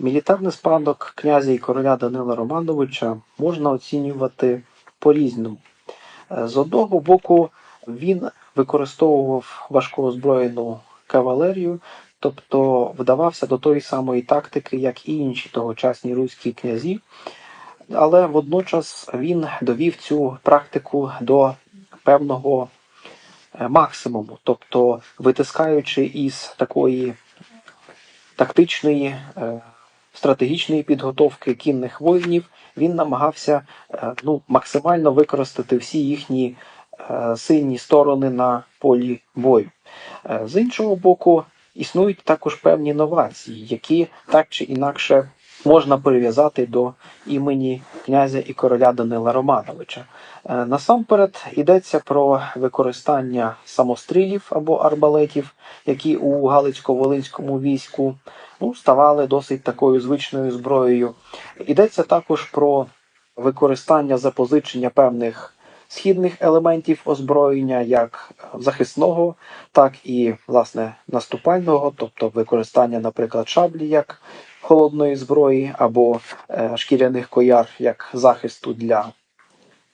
Мілітарний спадок князя і короля Данила Романовича можна оцінювати по-різному. Е, З одного боку, він використовував важкоозброєну кавалерію, тобто вдавався до тої самої тактики, як і інші тогочасні руські князі, але водночас він довів цю практику до певного е, максимуму, тобто витискаючи із такої тактичної, е, стратегічної підготовки кінних воїнів, він намагався е, ну, максимально використати всі їхні е, сильні сторони на полі бою. Е, З іншого боку, існують також певні новації, які так чи інакше можна прив'язати до імені князя і короля Данила Романовича. Е, Насамперед йдеться про використання самострілів або арбалетів, які у Галицько-Волинському війську ну, ставали досить такою звичною зброєю. Йдеться також про використання запозичення певних східних елементів озброєння, як захисного, так і власне наступального, тобто використання, наприклад, шаблі як холодної зброї, або е, шкіряних кояр як захисту для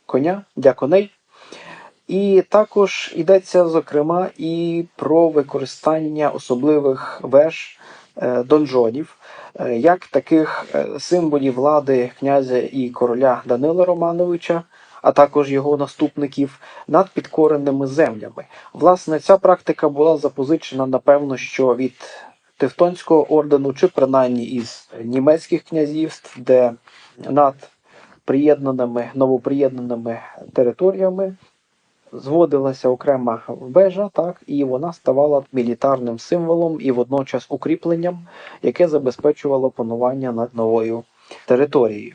коня, для коней. І також йдеться зокрема і про використання особливих веж е, донжонів, е, як таких е, символів влади князя і короля Данила Романовича, а також його наступників над підкореними землями. Власне, ця практика була запозичена, напевно, що від Тевтонського ордену, чи принаймні із німецьких князівств, де над приєднаними новоприєднаними територіями зводилася окрема вежа, так, і вона ставала мілітарним символом і водночас укріпленням, яке забезпечувало панування над новою територією.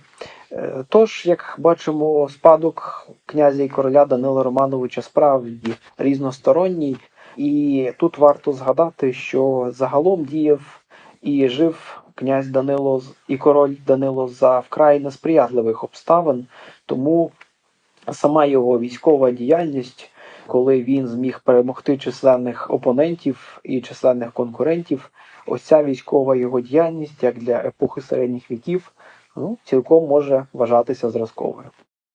Е, Тож, як бачимо, спадок князя і короля Данила Романовича справді різносторонній, і тут варто згадати, що загалом діяв і жив князь Данило і король Данило за вкрай несприятливих обставин, тому сама його військова діяльність, коли він зміг перемогти численних опонентів і численних конкурентів, ось ця військова його діяльність, як для епохи середніх віків, ну, цілком може вважатися зразковою.